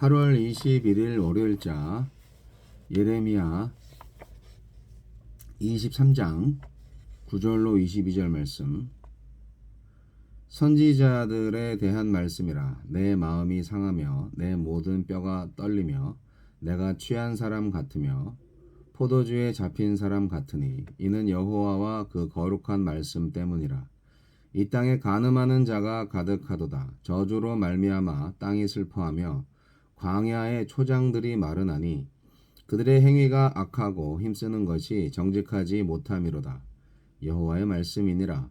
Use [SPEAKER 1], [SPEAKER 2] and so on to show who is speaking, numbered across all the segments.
[SPEAKER 1] 8월 21일 월요일자 예레미야 23장 9절로 22절 말씀. 선지자들에 대한 말씀이라 내 마음이 상하며 내 모든 뼈가 떨리며 내가 취한 사람 같으며 포도주에 잡힌 사람 같으니 이는 여호와와 그 거룩한 말씀 때문이라. 이 땅에 간음하는 자가 가득하도다. 저주로 말미암아 땅이 슬퍼하며 광야의 초장들이 마르나니 그들의 행위가 악하고 힘쓰는 것이 정직하지 못함이로다. 여호와의 말씀이니라.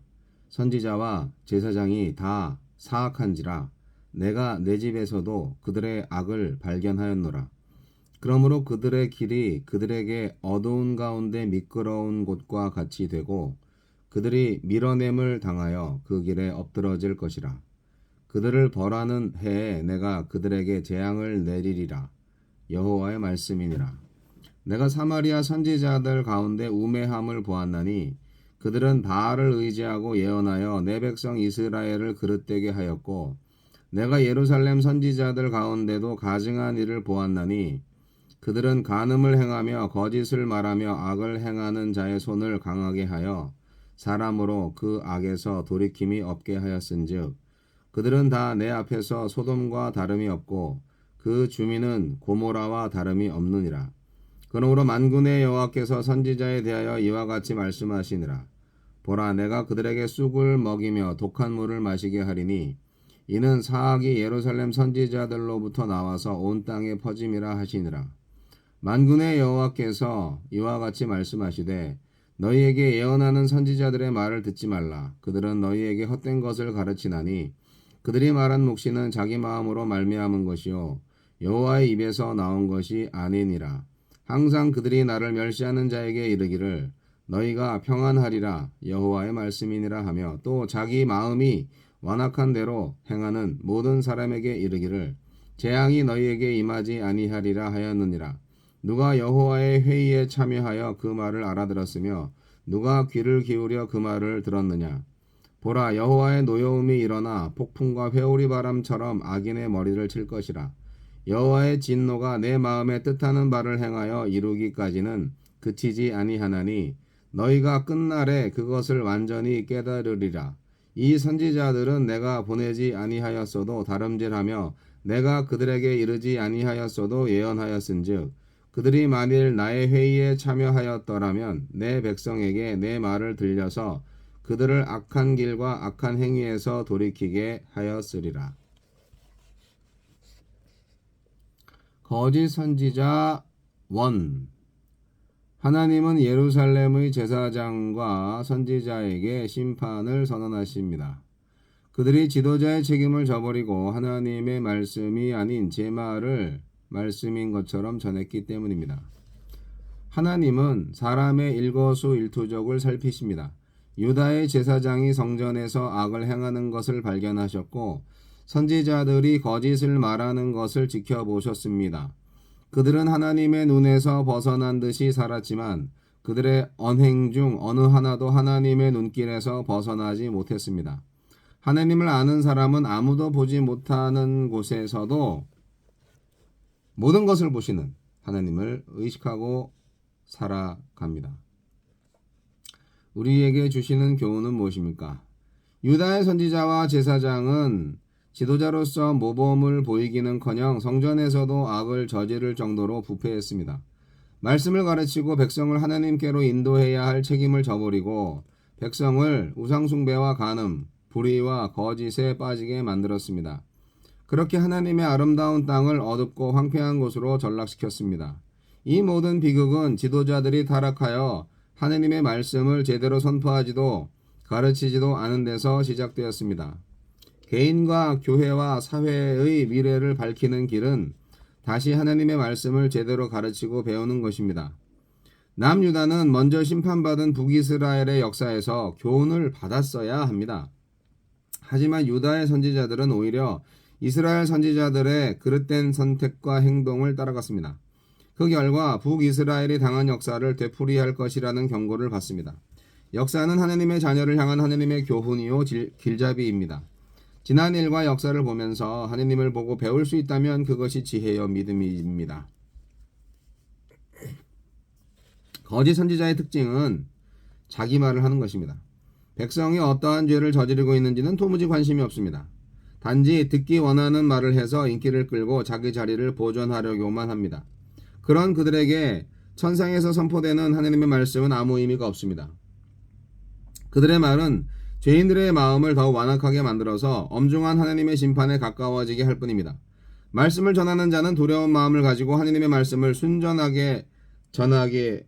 [SPEAKER 1] 선지자와 제사장이 다 사악한지라. 내가 내 집에서도 그들의 악을 발견하였노라. 그러므로 그들의 길이 그들에게 어두운 가운데 미끄러운 곳과 같이 되고 그들이 밀어냄을 당하여 그 길에 엎드러질 것이라. 그들을 벌하는 해에 내가 그들에게 재앙을 내리리라. 여호와의 말씀이니라. 내가 사마리아 선지자들 가운데 우매함을 보았나니 그들은 바알을 의지하고 예언하여 내 백성 이스라엘을 그릇되게 하였고 내가 예루살렘 선지자들 가운데도 가증한 일을 보았나니 그들은 간음을 행하며 거짓을 말하며 악을 행하는 자의 손을 강하게 하여 사람으로 그 악에서 돌이킴이 없게 하였은즉 그들은 다 내 앞에서 소돔과 다름이 없고 그 주민은 고모라와 다름이 없느니라. 그러므로 만군의 여호와께서 선지자에 대하여 이와 같이 말씀하시니라. 보라 내가 그들에게 쑥을 먹이며 독한 물을 마시게 하리니 이는 사악이 예루살렘 선지자들로부터 나와서 온 땅에 퍼짐이라 하시니라. 만군의 여호와께서 이와 같이 말씀하시되 너희에게 예언하는 선지자들의 말을 듣지 말라. 그들은 너희에게 헛된 것을 가르치나니 그들이 말한 묵시는 자기 마음으로 말미암은 것이요 여호와의 입에서 나온 것이 아니니라. 항상 그들이 나를 멸시하는 자에게 이르기를 너희가 평안하리라 여호와의 말씀이니라 하며 또 자기 마음이 완악한 대로 행하는 모든 사람에게 이르기를 재앙이 너희에게 임하지 아니하리라 하였느니라. 누가 여호와의 회의에 참여하여 그 말을 알아들었으며 누가 귀를 기울여 그 말을 들었느냐 보라 여호와의 노여움이 일어나 폭풍과 회오리 바람처럼 악인의 머리를 칠 것이라. 여호와의 진노가 내 마음에 뜻하는 바를 행하여 이루기까지는 그치지 아니하나니 너희가 끝날에 그것을 완전히 깨달으리라. 이 선지자들은 내가 보내지 아니하였어도 다름질하며 내가 그들에게 이르지 아니하였어도 예언하였은즉 그들이 만일 나의 회의에 참여하였더라면 내 백성에게 내 말을 들려서 그들을 악한 길과 악한 행위에서 돌이키게 하였으리라. 거짓 선지자 원 하나님은 예루살렘의 제사장과 선지자에게 심판을 선언하십니다. 그들이 지도자의 책임을 저버리고 하나님의 말씀이 아닌 제 말을 말씀인 것처럼 전했기 때문입니다. 하나님은 사람의 일거수일투족을 살피십니다. 유다의 제사장이 성전에서 악을 행하는 것을 발견하셨고 선지자들이 거짓을 말하는 것을 지켜보셨습니다. 그들은 하나님의 눈에서 벗어난 듯이 살았지만 그들의 언행 중 어느 하나도 하나님의 눈길에서 벗어나지 못했습니다. 하나님을 아는 사람은 아무도 보지 못하는 곳에서도 모든 것을 보시는 하나님을 의식하고 살아갑니다. 우리에게 주시는 교훈은 무엇입니까? 유다의 선지자와 제사장은 지도자로서 모범을 보이기는커녕 성전에서도 악을 저지를 정도로 부패했습니다. 말씀을 가르치고 백성을 하나님께로 인도해야 할 책임을 저버리고 백성을 우상숭배와 간음, 불의와 거짓에 빠지게 만들었습니다. 그렇게 하나님의 아름다운 땅을 어둡고 황폐한 곳으로 전락시켰습니다. 이 모든 비극은 지도자들이 타락하여 하나님의 말씀을 제대로 선포하지도 가르치지도 않은 데서 시작되었습니다. 개인과 교회와 사회의 미래를 밝히는 길은 다시 하나님의 말씀을 제대로 가르치고 배우는 것입니다. 남유다는 먼저 심판받은 북이스라엘의 역사에서 교훈을 받았어야 합니다. 하지만 유다의 선지자들은 오히려 이스라엘 선지자들의 그릇된 선택과 행동을 따라갔습니다. 그 결과 북이스라엘이 당한 역사를 되풀이할 것이라는 경고를 받습니다. 역사는 하나님의 자녀를 향한 하나님의 교훈이요 길잡이입니다. 지난 일과 역사를 보면서 하느님을 보고 배울 수 있다면 그것이 지혜여 믿음입니다. 거짓 선지자의 특징은 자기 말을 하는 것입니다. 백성이 어떠한 죄를 저지르고 있는지는 도무지 관심이 없습니다. 단지 듣기 원하는 말을 해서 인기를 끌고 자기 자리를 보존하려고만 합니다. 그런 그들에게 천상에서 선포되는 하느님의 말씀은 아무 의미가 없습니다. 그들의 말은 죄인들의 마음을 더욱 완악하게 만들어서 엄중한 하느님의 심판에 가까워지게 할 뿐입니다. 말씀을 전하는 자는 두려운 마음을 가지고 하느님의 말씀을 순전하게 전하게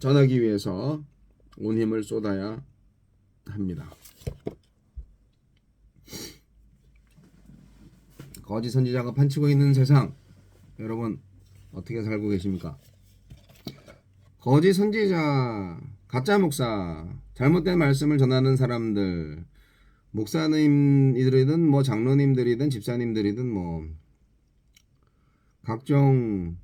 [SPEAKER 1] 전하기 위해서 온 힘을 쏟아야 합니다. 거짓 선지자가 판치고 있는 세상 여러분 어떻게 살고 계십니까? 거짓 선지자, 가짜 목사, 잘못된 말씀을 전하는 사람들, 목사님이들이든 뭐 장로님들이든 집사님들이든 뭐 각종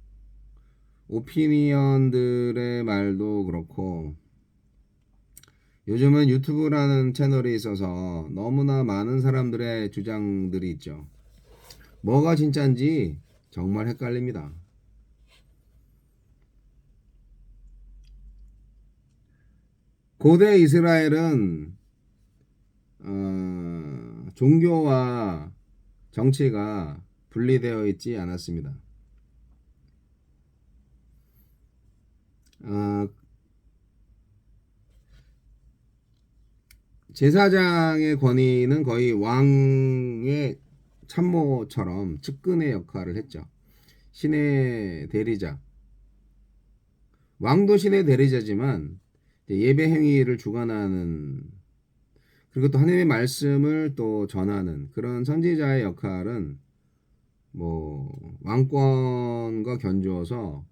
[SPEAKER 1] 오피니언들의 말도 그렇고 요즘은 유튜브라는 채널이 있어서 너무나 많은 사람들의 주장들이 있죠. 뭐가 진짜인지 정말 헷갈립니다. 고대 이스라엘은 어, 종교와 정치가 분리되어 있지 않았습니다. 어, 제사장의 권위는 거의 왕의 참모처럼 측근의 역할을 했죠. 신의 대리자. 왕도 신의 대리자지만 예배 행위를 주관하는 그리고 또 하나님의 말씀을 또 전하는 그런 선지자의 역할은 뭐 왕권과 견주어서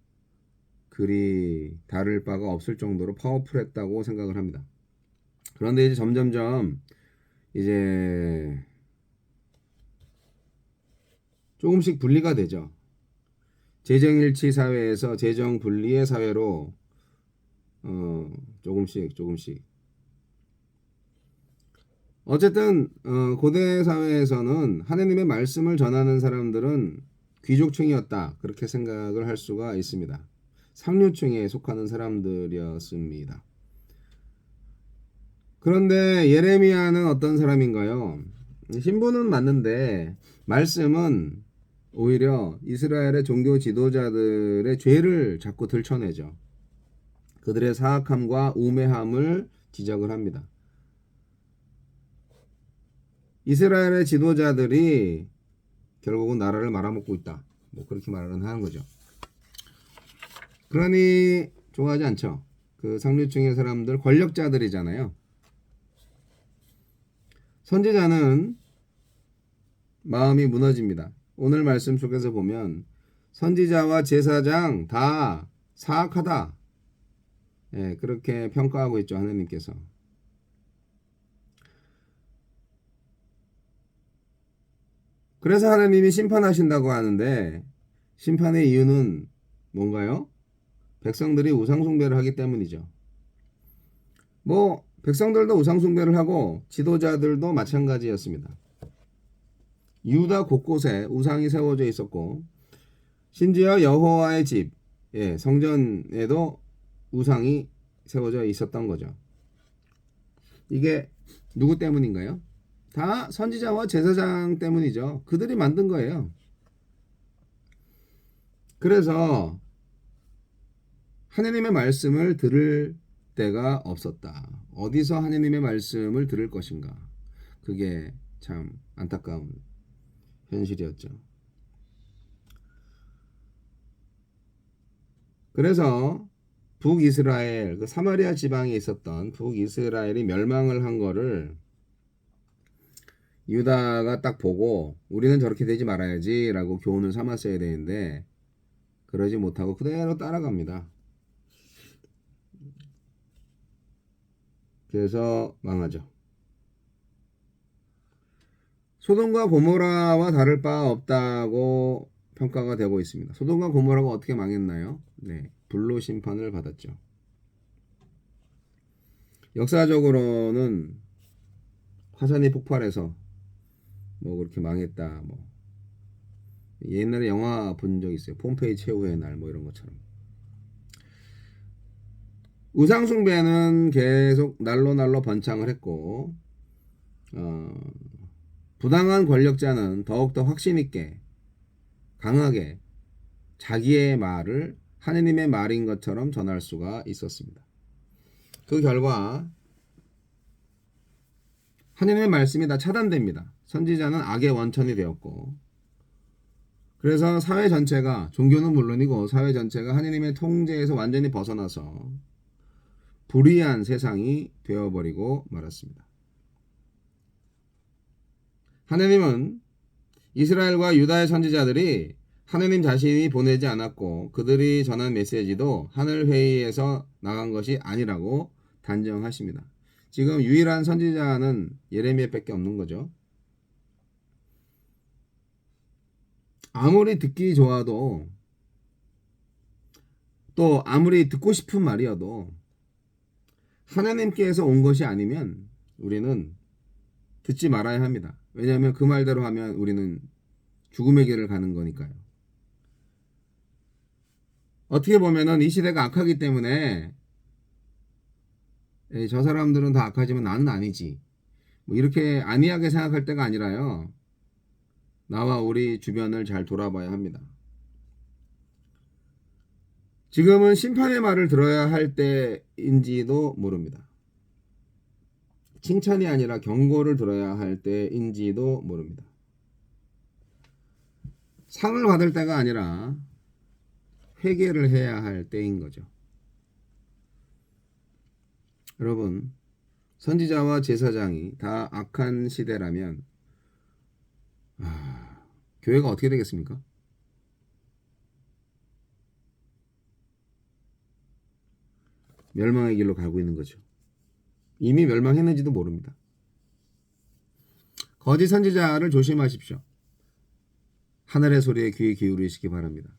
[SPEAKER 1] 그리 다를 바가 없을 정도로 파워풀했다고 생각을 합니다. 그런데 이제 점점점 이제 조금씩 분리가 되죠. 재정일치 사회에서 재정 분리의 사회로 어, 조금씩 조금씩 어쨌든 어, 고대 사회에서는 하느님의 말씀을 전하는 사람들은 귀족층이었다 그렇게 생각을 할 수가 있습니다. 상류층에 속하는 사람들이었습니다. 그런데 예레미야는 어떤 사람인가요? 신부는 맞는데 말씀은 오히려 이스라엘의 종교 지도자들의 죄를 자꾸 들춰내죠. 그들의 사악함과 우매함을 지적을 합니다. 이스라엘의 지도자들이 결국은 나라를 말아먹고 있다. 뭐 그렇게 말을 하는 거죠. 그러니 좋아하지 않죠. 그 상류층의 사람들 권력자들이잖아요. 선지자는 마음이 무너집니다. 오늘 말씀 속에서 보면 선지자와 제사장 다 사악하다. 예, 그렇게 평가하고 있죠. 하나님께서. 그래서 하나님이 심판하신다고 하는데 심판의 이유는 뭔가요? 백성들이 우상숭배를 하기 때문이죠. 뭐 백성들도 우상숭배를 하고 지도자들도 마찬가지였습니다. 유다 곳곳에 우상이 세워져 있었고 심지어 여호와의 집 예, 성전에도 우상이 세워져 있었던 거죠. 이게 누구 때문인가요? 다 선지자와 제사장 때문이죠. 그들이 만든 거예요. 그래서 하느님의 말씀을 들을 때가 없었다. 어디서 하느님의 말씀을 들을 것인가? 그게 참 안타까운 현실이었죠. 그래서 북이스라엘, 그 사마리아 지방에 있었던 북이스라엘이 멸망을 한 거를 유다가 딱 보고 우리는 저렇게 되지 말아야지라고 교훈을 삼았어야 되는데 그러지 못하고 그대로 따라갑니다. 그래서 망하죠. 소돔과 고모라와 다를 바 없다고 평가가 되고 있습니다. 소돔과 고모라가 어떻게 망했나요? 네, 불로 심판을 받았죠. 역사적으로는 화산이 폭발해서 뭐 그렇게 망했다 뭐. 옛날에 영화 본 적 있어요. 폼페이 최후의 날 뭐 이런 것처럼. 우상숭배는 계속 날로 날로 번창을 했고 어, 부당한 권력자는 더욱더 확신 있게 강하게 자기의 말을 하느님의 말인 것처럼 전할 수가 있었습니다. 그 결과 하느님의 말씀이 다 차단됩니다. 선지자는 악의 원천이 되었고 그래서 사회 전체가 종교는 물론이고 사회 전체가 하느님의 통제에서 완전히 벗어나서 불의한 세상이 되어버리고 말았습니다. 하느님은 이스라엘과 유다의 선지자들이 하느님 자신이 보내지 않았고 그들이 전한 메시지도 하늘 회의에서 나간 것이 아니라고 단정하십니다. 지금 유일한 선지자는 예레미야밖에 없는 거죠. 아무리 듣기 좋아도 또 아무리 듣고 싶은 말이어도 하나님께서 온 것이 아니면 우리는 듣지 말아야 합니다. 왜냐하면 그 말대로 하면 우리는 죽음의 길을 가는 거니까요. 어떻게 보면은 이 시대가 악하기 때문에 에이, 저 사람들은 다 악하지만 나는 아니지. 뭐 이렇게 안이하게 생각할 때가 아니라요. 나와 우리 주변을 잘 돌아봐야 합니다. 지금은 심판의 말을 들어야 할 때인지도 모릅니다. 칭찬이 아니라 경고를 들어야 할 때인지도 모릅니다. 상을 받을 때가 아니라 회개를 해야 할 때인 거죠. 여러분, 선지자와 제사장이 다 악한 시대라면 아, 교회가 어떻게 되겠습니까? 멸망의 길로 가고 있는 거죠. 이미 멸망했는지도 모릅니다. 거짓 선지자를 조심하십시오. 하늘의 소리에 귀 기울이시기 바랍니다.